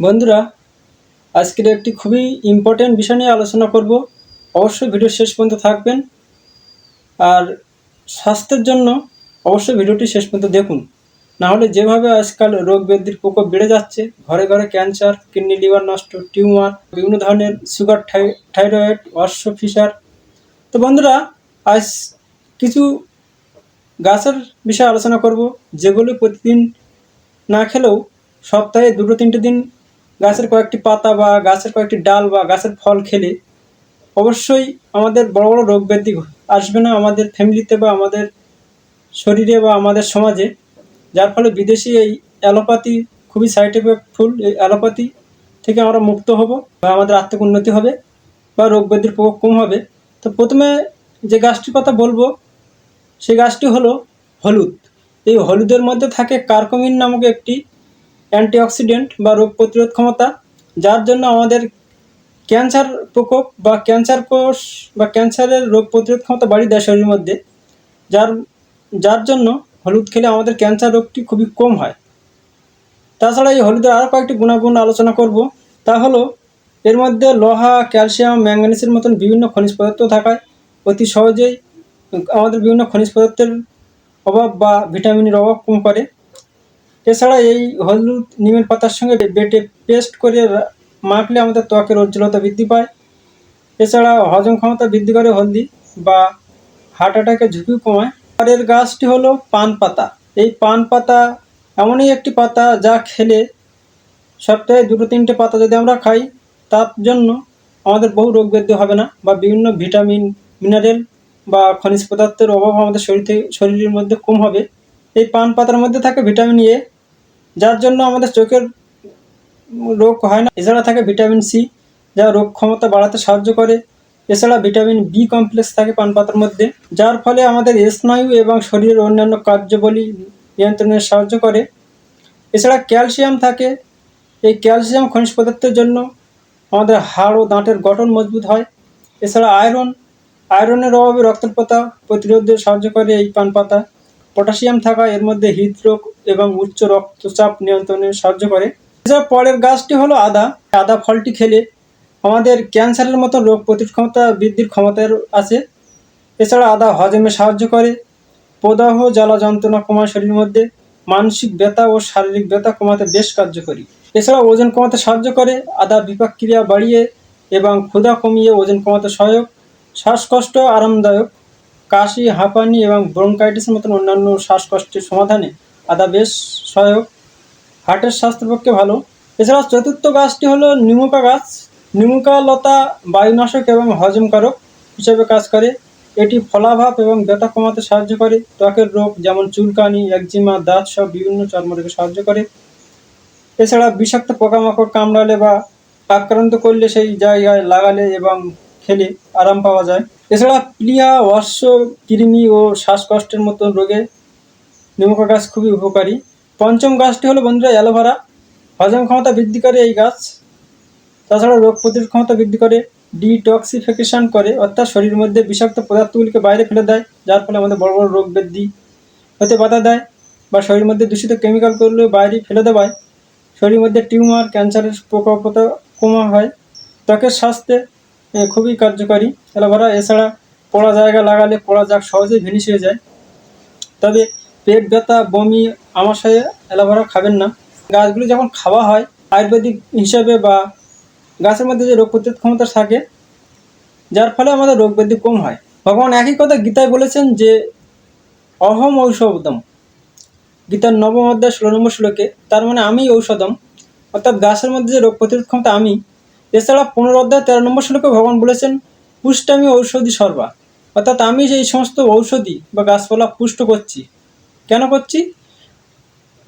বন্ধুরা, আজকের একটি খুবই ইম্পর্ট্যান্ট বিষয় নিয়ে আলোচনা করব। অবশ্যই ভিডিও শেষ পর্যন্ত থাকবেন। আর স্বাস্থ্যের জন্য অবশ্যই ভিডিওটি শেষ পর্যন্ত দেখুন। না হলে যেভাবে আজকাল রোগ ব্যাধির প্রকোপ বেড়ে যাচ্ছে, ঘরে ঘরে ক্যান্সার, কিডনি, লিভার নষ্ট, টিউমার, বিভিন্ন ধরনের সুগার থাইরয়েড অশ্ব ফিসার তো বন্ধুরা, আজ কিছু গাছের বিষয়ে আলোচনা করব, যেগুলো প্রতিদিন না খেলেও সপ্তাহে দুটো, তিনটে দিন গাছের কয়েকটি পাতা বা গাছের কয়েকটি ডাল বা গাছের ফল খেলে অবশ্যই আমাদের বড় বড় রোগ ব্যাধি আসবে না আমাদের ফ্যামিলিতে বা আমাদের শরীরে বা আমাদের সমাজে। যার ফলে বিদেশি এই অ্যালোপ্যাথি খুবই সাইড এফেক্টফুল এই অ্যালোপ্যাথি থেকে আমরা মুক্ত হব বা আমাদের আর্থিক উন্নতি হবে বা রোগ ব্যাধির প্রকোপ কম হবে। তো প্রথমে যে গাছটির কথা বলব, সেই গাছটি হলো হলুদ। এই হলুদের মধ্যে থাকে কার্কমিন নামক একটি অ্যান্টিঅক্সিডেন্ট বা রোগ প্রতিরোধ ক্ষমতা, যার জন্য আমাদের ক্যান্সার প্রকোপ বা ক্যান্সার কোষ বা ক্যান্সারের রোগ প্রতিরোধ ক্ষমতা বাড়িয়ে দেয় শরীরের মধ্যে, যার যার জন্য হলুদ খেলে আমাদের ক্যান্সার রোগটি খুবই কম হয়। তাছাড়া এই হলুদের আরও কয়েকটি গুণাগুণ আলোচনা করব। তা হলো, এর মধ্যে লোহা, ক্যালসিয়াম ম্যাঙ্গানিসের মতন বিভিন্ন খনিজ পদার্থ থাকায় অতি সহজেই আমাদের বিভিন্ন খনিজ পদার্থের অভাব বা ভিটামিনের অভাব কম করে। এছাড়া এই হলুদ নিমের পাতার সঙ্গে বেটে পেস্ট করে মাখলে আমাদের ত্বকের উজ্জ্বলতা বৃদ্ধি পায়। এছাড়া হজম ক্ষমতা বৃদ্ধি করে হলদি বা হার্ট অ্যাটাকের ঝুঁকি কমায়। আর এর গাছটি হলো পান পাতা। এই পান পাতা এমনই একটি পাতা যা খেলে সপ্তাহে দুটো তিনটে পাতা যদি আমরা খাই, তার জন্য আমাদের বহু রোগ ব্যাধি হবে না বা বিভিন্ন ভিটামিন, মিনারেল বা খনিজ পদার্থের অভাব আমাদের শরীর থেকে শরীরের মধ্যে কম হবে। এই পান পাতার মধ্যে থাকে ভিটামিন এ যার জন্য আমাদের চোখের রোগ হয় না। এছাড়া থাকে ভিটামিন সি, যা রোগ ক্ষমতা বাড়াতে সাহায্য করে। এছাড়া ভিটামিন বি কমপ্লেক্স থাকে পান পাতার মধ্যে, যার ফলে আমাদের স্নায়ু এবং শরীরের অন্যান্য কার্যাবলী নিয়ন্ত্রণে সাহায্য করে। এছাড়া ক্যালসিয়াম থাকে। এই ক্যালসিয়াম খনিজ পদার্থের জন্য আমাদের হাড় ও দাঁতের গঠন মজবুত হয়। এছাড়া আয়রন, আয়রনের অভাবে রক্তপাতা প্রতিরোধে সাহায্য করে এই পান পাতা পটাশিয়াম থাকা এর মধ্যে হৃদরোগ এবং উচ্চ রক্তচাপ নিয়ন্ত্রণে সাহায্য করে। এছাড়া পরের গাছটি হলো আদা। আদা ফলটি খেলে আমাদের ক্যান্সারের মতো রোগ প্রতিরোধ ক্ষমতা বৃদ্ধির ক্ষমতা আছে। এছাড়া আদা হজমে সাহায্য করে। প্রদাহ, জ্বালা যন্ত্রণা কমায় শরীরের মধ্যে। মানসিক ব্যথা ও শারীরিক ব্যথা কমাতে বেশ কার্যকরী। এছাড়া ওজন কমাতে সাহায্য করে। আদা বিপাক ক্রিয়া বাড়িয়ে এবং ক্ষুধা কমিয়ে ওজন কমাতে সহায়ক। শ্বাসকষ্ট আরামদায়ক। কাশি, হাঁপানি এবং ব্রঙ্কাইটিসের মতন অন্যান্য শ্বাসকষ্টের সমাধানে আদা বেশ সহায়ক। হার্টের স্বাস্থ্যের পক্ষে ভালো। এছাড়া চতুর্থ গাছটি হলো নিমুকা গাছ নিমুকা লতা বায়ুনাশক এবং হজমকারক হিসেবে কাজ করে। এটি ফলাভাব এবং ব্যথা কমাতে সাহায্য করে। ত্বকের রোগ যেমন চুলকানি, একজিমা, দাঁত সব বিভিন্ন চর্মরোগে সাহায্য করে। এছাড়া বিষাক্ত পোকামাকড় কামড়ালে বা আক্রান্ত করলে সেই জায়গায় লাগালে এবং খেলে আরাম পাওয়া যায়। এছাড়া প্লিহা অশ্ব কৃমি ও শ্বাসকষ্টের মতো রোগে নিমকা গাছ খুবই উপকারী। পঞ্চম গাছটি হলো বন্ধুরা অ্যালোভেরা। হজম ক্ষমতা বৃদ্ধি করে এই গাছ। তাছাড়া রোগ প্রতিরোধ ক্ষমতা বৃদ্ধি করে, ডিটক্সিফিকেশন করে, অর্থাৎ শরীরের মধ্যে বিষাক্ত পদার্থগুলিকে বাইরে ফেলে দেয়, যার ফলে আমাদের বড় বড় রোগ বৃদ্ধি হতে বাধা দেয় বা শরীরের মধ্যে দূষিত কেমিক্যালগুলো বাইরে ফেলে দেওয়ায় শরীরের মধ্যে টিউমার, ক্যান্সারের প্রকোপতা কমা হয়। ত্বকের স্বাস্থ্যে খুবই কার্যকারী। অ্যালোভেরা এছাড়া পোড়া জায়গা লাগালে পোড়া যাক, সহজেই ভেনিশ হয়ে যায়। তবে পেট ব্যথা, বমি আমাশয়ে অ্যালোভেরা খাবেন না। গাছগুলি যখন খাওয়া হয়, আয়ুর্বেদিক হিসাবে বা গাছের মধ্যে যে রোগ প্রতিরোধ ক্ষমতা থাকে, যার ফলে আমাদের রোগ ব্যাধি কম হয়। ভগবান একই কথা গীতায় বলেছেন যে, অহম ঔষধম। গীতার নবম অধ্যায় ষোলো নম্বর শ্লোকে, তার মানে আমি ঔষধম, অর্থাৎ গাছের মধ্যে যে রোগ প্রতিরোধ ক্ষমতা আমি এছাড়া পনেরো অধ্যায় তেরো নম্বর শ্লোকে ভগবান বলেছেন, পুষ্টামি ঔষধি সর্বা। অর্থাৎ আমি যে এই সমস্ত ঔষধি বা গাছপালা পুষ্ট করছি, কেন করছি?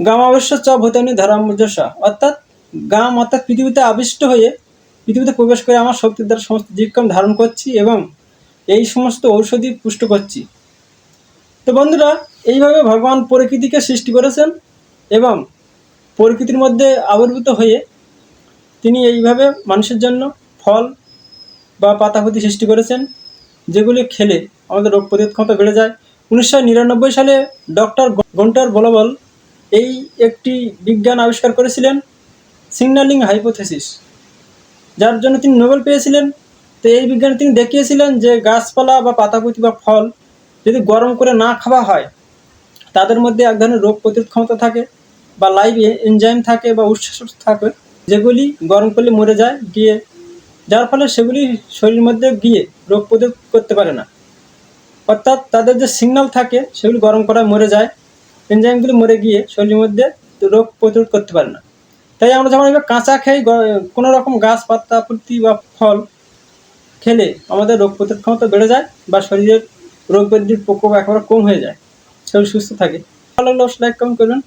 গাম অবশ্য চ ভূতানি ধরামজসা অর্থাৎ গাম অর্থাৎ পৃথিবীতে আবিষ্ট হয়ে পৃথিবীতে প্রবেশ করে আমার শক্তির দ্বারা সমস্ত জীবকম ধারণ করছি এবং এই সমস্ত ঔষধি পুষ্ট করছি। তো বন্ধুরা, এইভাবে ভগবান প্রকৃতিকে সৃষ্টি করেছেন এবং প্রকৃতির মধ্যে আবির্ভূত হয়ে তিনি এইভাবে মানুষের জন্য ফল বা পাতাপতি সৃষ্টি করেছেন, যেগুলি খেলে আমাদের রোগ প্রতিরোধ ক্ষমতা বেড়ে যায়। উনিশশো নিরানব্বই সালে ডক্টর গন্টার বলবল এই একটি বিজ্ঞান আবিষ্কার করেছিলেন, সিগন্যালিং হাইপোথেসিস। যার জন্য তিনি নোবেল পেয়েছিলেন। তো এই বিজ্ঞানে তিনি দেখিয়েছিলেন যে গাছপালা বা পাতাপুতি বা ফল যদি গরম করে না খাওয়া হয়, তাদের মধ্যে এক ধরনের রোগ প্রতিরোধ ক্ষমতা থাকে বা লাইভ এনজাইম থাকে বা উৎসেচক থাকে। যেগুলি গরম করলে মরে যায়, গিয়ে যার ফলে সেগুলি শরীরের মধ্যে গিয়ে রোগ প্রতিরোধ করতে পারে না। অর্থাৎ তাদের যে সিগন্যাল থাকে, সেগুলি গরম করায় মরে যায়। এনজাইমগুলি মরে গিয়ে শরীরের মধ্যে রোগ প্রতিরোধ করতে পারে না। তাই আমরা যখন এবার কাঁচা গ- কোনো রকম গাছ পাতা পুঁতি বা ফল খেলে আমাদের রোগ প্রতিরোধ ক্ষমতা বেড়ে যায় বা শরীরের রোগ বৃদ্ধির প্রকোপ একেবারে কম হয়ে যায় শরীর সুস্থ থাকে। ভালো লাইক কমেন্ট করবেন।